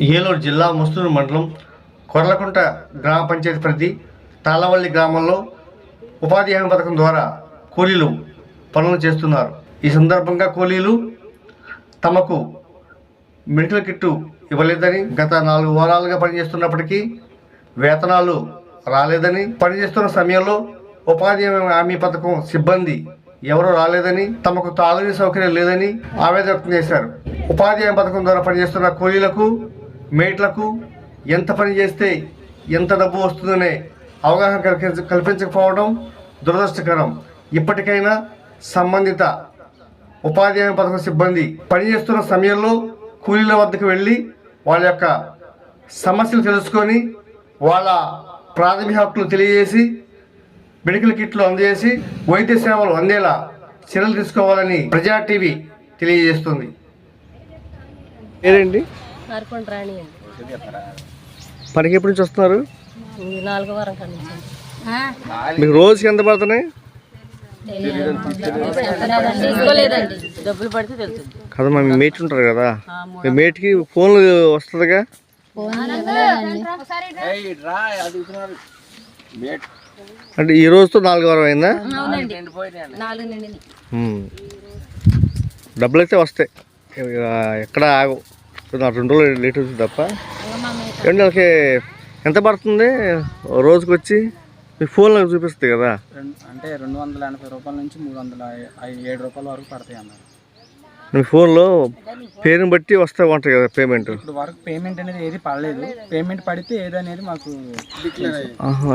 ఏలూరు జిల్లా ముస్తూరు మండలం కొర్లకుంట గ్రామ పంచాయతీ పరిధి తాళవల్లి గ్రామంలో ఉపాధి హామీ పథకం ద్వారా కూలీలు పనులు చేస్తున్నారు. ఈ సందర్భంగా కూలీలు తమకు మెడికల్ కిట్టు ఇవ్వలేదని గత నాలుగు వారాలుగా పనిచేస్తున్నప్పటికీ వేతనాలు రాలేదని పనిచేస్తున్న సమయంలో ఉపాధి హామీ పథకం సిబ్బంది ఎవరూ రాలేదని తమకు తాగునీటి సౌకర్యం లేదని ఆవేదన వ్యక్తం చేశారు. ఉపాధి హామీ పథకం ద్వారా పనిచేస్తున్న కూలీలకు మేట్లకు ఎంత పని చేస్తే ఎంత డబ్బు వస్తుందనే అవగాహన కల్పించ కల్పించకపోవడం దురదృష్టకరం. ఇప్పటికైనా సంబంధిత ఉపాధి పథకం సిబ్బంది పనిచేస్తున్న సమయంలో కూలీల వద్దకు వెళ్ళి వాళ్ళ యొక్క సమస్యలు తెలుసుకొని వాళ్ళ ప్రాథమిక హక్కులు తెలియజేసి మెడికల్ కిట్లు అందజేసి వైద్య సేవలు అందేలా చర్యలు తీసుకోవాలని ప్రజా టీవీ తెలియజేస్తుంది. ఏంటండి రాణి అండి. పనికి ఎప్పటి నుంచి వస్తున్నారు? నాలుగో వారం మీకు రోజుకి ఎంత పడుతున్నాయి? తీసుకోలేదండి డబ్బులు పడితే తెలుస్తుంది. కదమ్మా మీ మేట్ ఉంటారు కదా. మీ మేట్కి ఫోన్లు వస్తుందిగా? అంటే ఈ రోజుతో నాలుగు వారం అయిందా? అవునండి. నాలుగు నిండి ఉమ్. డబ్బులు అయితే వస్తాయి. ఇక ఎక్కడ ఆగవు. రెండు రోజులు లేట్ అవుతుంది తప్ప ఏంటి వాళ్ళకి ఎంత పడుతుంది? రోజుకి వచ్చి మీ ఫోన్లో చూపిస్తుంది కదా. రెండు అంటే రెండు వందల ఎనభై రూపాయల నుంచి మూడు వందల ఏడు రూపాయల వరకు పడతాయి అన్నారు. మీ ఫోన్లో పేరుని బట్టి వస్తూ ఉంటుంది కదా పేమెంట్. ఇప్పుడు వరకు పేమెంట్ అనేది ఏది పడలేదు. పేమెంట్ పడితే ఏదనేది మాకు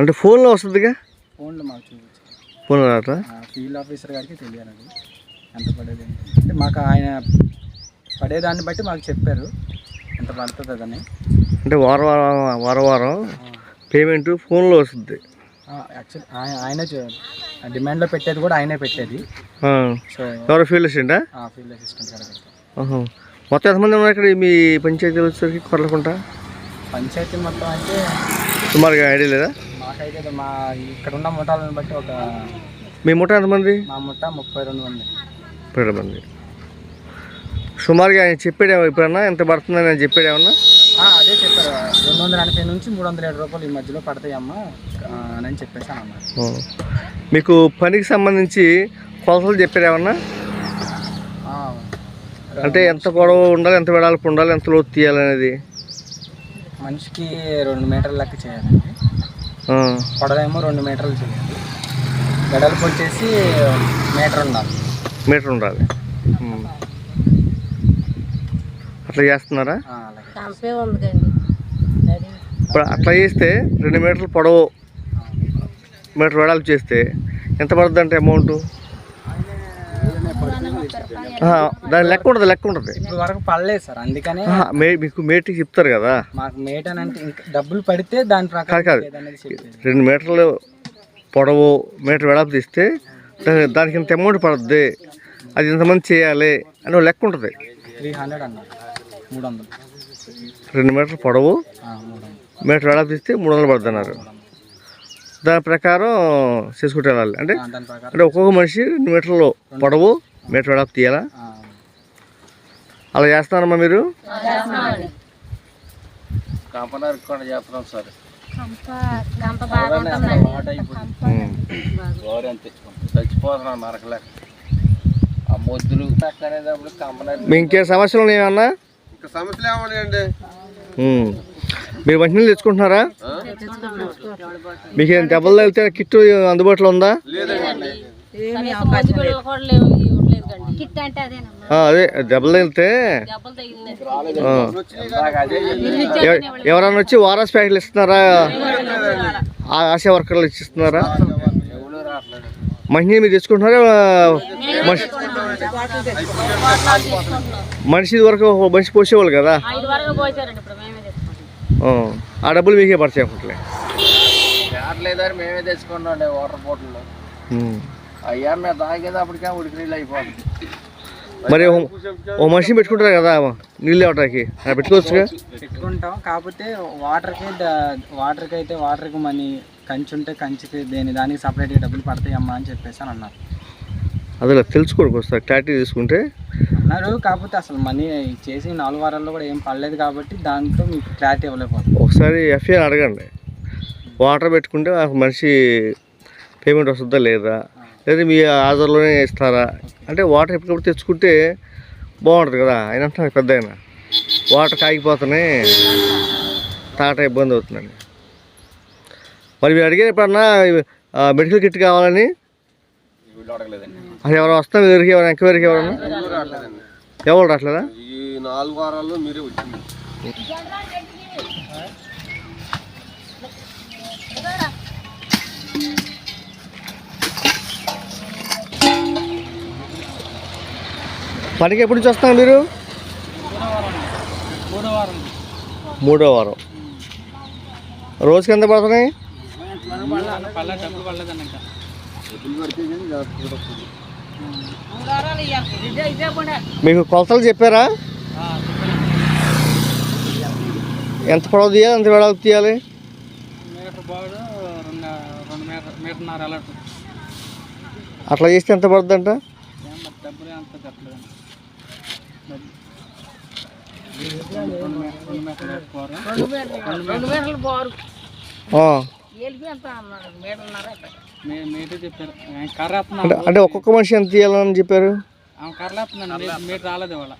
అంటే ఫోన్లో వస్తుందిగా? ఫోన్లో మాకు చూపించారు ఫోన్ రాట ఫీల్డ్ ఆఫీసర్ గారికి తెలియాలి అది. ఎంత పడేది. అంటే మాకు ఆయన పడేదాన్ని బట్టి మాకు చెప్పారు. ఎంత పడుతుంది అదని అంటే వారం వారం వారం వారం పేమెంట్ ఫోన్లో వస్తుంది. యాక్చువల్ ఆయన డిమాండ్లో పెట్టేది కూడా ఆయనే పెట్టేది. సో ఎవరు ఫీల్డ్ అసిస్టెంటా? ఫీల్డ్ అసిస్టెంట్ గారు. మొత్తం ఎంతమంది ఉన్నారు ఇక్కడ మీ పంచాయతీలో వచ్చేసరికి కొరలకుంటా పంచాయతీ మొత్తం అయితే సుమారుగా ఐడియా లేదా? మాకైతే మా ఇక్కడ ఉన్న ముఠాలను బట్టి ఒక మీ ముఠ ఎంతమంది? మా ముఠ ముప్పై రెండు మంది. పన్నెండు మంది. సుమారుగా ఆయన చెప్పాడు ఎప్పుడన్నా? ఎంత పడుతుందని ఆయన చెప్పాడు ఏమన్నా ఆ, అదే చెప్పారు. రెండు వందల ఎనభై నుంచి మూడు వందల ఏడు రూపాయలు ఈ మధ్యలో పడతాయమ్మా. అని చెప్పేసాను ఆ. మీకు పనికి సంబంధించి కొలతలు ఆ, అంటే ఎంత పొడవు ఉండాలి ఎంత వెడల్పు ఉండాలి ఎంత లోతు తీయాలనేది మనిషికి రెండు మీటర్ల లెక్క చేయాలండి. పొడవేమో రెండు మీటర్లు చేయాలి. వెడల్పు వచ్చేసి మీటర్ ఉండాలి. మీటర్ ఉండాలి. అట్లా చేస్తున్నారా? ఇప్పుడు అట్లా చేస్తే రెండు మీటర్లు పొడవు మీటర్ వెడల్పు చేస్తే ఎంత పడుతుంది. అంటే అమౌంట్ దాని లెక్క ఉంటుంది లెక్క ఉంటుంది. ఇప్పుడు వరకు పడలేదు సార్ అందుకనే మీకు మేటికి చెప్తారు కదా? మాకు మేట్ అని అంటే ఇంకా డబ్బులు పడితే దాని కాదు ప్రకారం కాదు రెండు మీటర్లు పొడవు మీటర్ వెడల్పు తీస్తే దాని దానికి ఇంత అమౌంట్ పడుద్ది. అది ఇంతమంది చేయాలి అని లెక్క ఉంటుంది. త్రీ హండ్రెడ్ అన్నారు. మూడు వందలు రెండు మీటర్ల పొడవు? మీటర్ వెడల్పు తీస్తే మూడు వందలు పడుతుంది అన్నారు. దాని ప్రకారం చేసుకుంటూ వెళ్ళాలి అంటే అంటే ఒక్కొక్క మనిషి రెండు మీటర్లు పొడవు మీటర్ వెడల్పు తీయాలా? అలా చేస్తున్నారమ్మా మీరు? కంపన మీ ఇంకే సమస్యలు ఉన్నాయి ఏమన్నా ఇంకా సమస్యలు ఏమన్నాయండి ఉమ్. మీరు మంచినీళ్ళు తెచ్చుకుంటున్నారా? మీకు ఏం దెబ్బలు తగిలితే కిట్టు అందుబాటులో ఉందా? కిట్ అదే దెబ్బలు తగిలితే ఎవరన్నా వచ్చి వారస్ ప్యాకెట్లు ఇస్తున్నారా? ఆ ఆశా వర్కర్లు ఇచ్చిస్తున్నారా? మంచినీళ్ళు మీరు తెచ్చుకుంటున్నారా? మనిషి వరకు మనిషి పోసేవాళ్ళు కదా? ఐదు వరకు పోసారండి ఇప్పుడు మేమే తెచ్చుకుంటాం. ఆ. డబ్బులు మీకే రావట్లేదని మేమే తెచ్చుకున్నాం వాటర్ బాటిల్. అయ్యా మేము తాగేది అప్పటికే ఉడికి నీళ్ళు అయిపోతుంది. మరి ఓ- మనిషిని పెట్టుకుంటారు కదా నీళ్ళు ఇవ్వటానికి అది పెట్టుకోవచ్చుగా? పెట్టుకుంటాం. కాకపోతే వాటర్కి వాటర్కి అయితే వాటర్కి మనీ కంచి ఉంటే కంచికి దేని దానికి సపరేట్గా డబ్బులు పడతాయి అమ్మా అని చెప్పేసి అని అన్నారు. అదే తెలుసుకోవడానికి వస్తారు క్లారిటీ తీసుకుంటే. అన్నారు కాకపోతే అసలు మనీ చేసి నాలుగు వారాల్లో కూడా ఏం పడలేదు కాబట్టి దాంతో మీకు క్లారిటీ ఇవ్వలేకపోతుంది ఒకసారి ఎఫ్ఐఆర్ అడగండి. వాటర్ పెట్టుకుంటే మనిషి పేమెంట్ వస్తుందా లేదా? లేదా మీ ఆధార్లోనే ఇస్తారా? అంటే వాటర్ ఎప్పటికప్పుడు తెచ్చుకుంటే బాగుంటుంది కదా ఆయన అంటున్నారు పెద్ద ఆయన. వాటర్ కాగిపోతున్నాయి తాగటం ఇబ్బంది అవుతుందండి మరి మీరు అడిగారు ఎప్పుడన్నా మెడికల్ కిట్ కావాలని అది ఎవరు వస్తాం ఎవరికి ఎవరు ఎంక్వైరీకి ఎవరన్నా ఎవరు రావట్లేదా ఈ నాలుగు వారాల్లో మీరే వచ్చింది పనికి ఎప్పటి నుంచి వస్తాం మీరు మూడో వారం మూడో వారం రోజుకి ఎంత పడుతున్నాయి మీకు కొలతలు చెప్పారా? ఎంత పొడవు తీయాలి? ఎంత వెడల్పు తీయాలి? అట్లా చేస్తే ఎంత పడుతుందంట? రెండు అంటే అంటే ఒక్కొక్క మనిషి ఎంత తీయాలని చెప్పారు? మీటర్ రాలేదు ఇవాళ.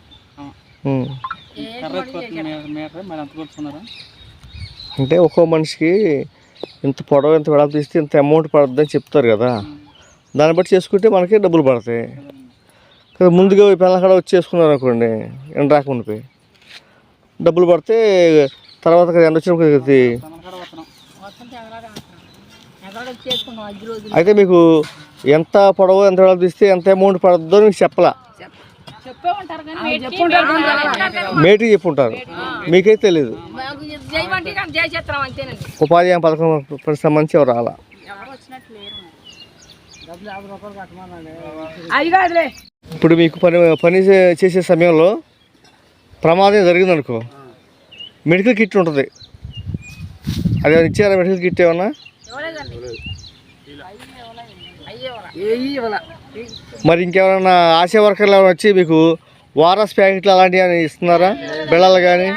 అంటే ఒక్కో మనిషికి ఇంత పొడవు ఎంత వెడల్పు తీస్తే ఇంత అమౌంట్ పడుతుంది అని చెప్తారు కదా. దాన్ని బట్టి చేసుకుంటే మనకి డబ్బులు పడతాయి. కదా ముందుగా పిల్లకాడ వచ్చి చేసుకున్నారు అనుకోండి ఎండ రాకముందుపై డబ్బులు పడితే తర్వాత కదా ఎండ వచ్చినప్పుడు కదా ఇది. తనకాడ వస్తున్నాం మొత్తం ఎక్కడ చేసుకున్నాం ఐదు రోజులు అయితే మీకు ఎంత పొడవు ఎంత తీస్తే ఎంత అమౌంట్ పడుతుందో మీకు చెప్పలా? చెప్పే ఉంటారు కానీ చెప్పుంటారు మేటికి చెప్పుంటారు. మీకే తెలియదు ఉపాధి హామీ పథకం సంబంధించి ఎవరు రాలా? ఇప్పుడు మీకు పని పని చే- చేసే సమయంలో ప్రమాదం జరిగిందనుకో మెడికల్ కిట్ ఉంటుంది. అది ఇచ్చారా మెడికల్ కిట్ ఏమన్నా? మరి ఇంకెవరైనా ఆశా వర్కర్లు ఎవరైనా వచ్చి మీకు వారస్ ప్యాకెట్లు అలాంటివి ఇస్తున్నారా? బిళ్ళలు కానీ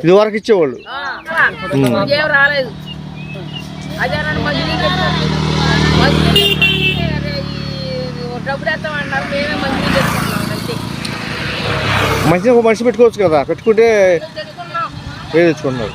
ఇది వరకు ఇచ్చేవాళ్ళు? మంచిగా ఒక మనిషి పెట్టుకోవచ్చు కదా. పెట్టుకుంటే వేరే తెచ్చుకుంటున్నారు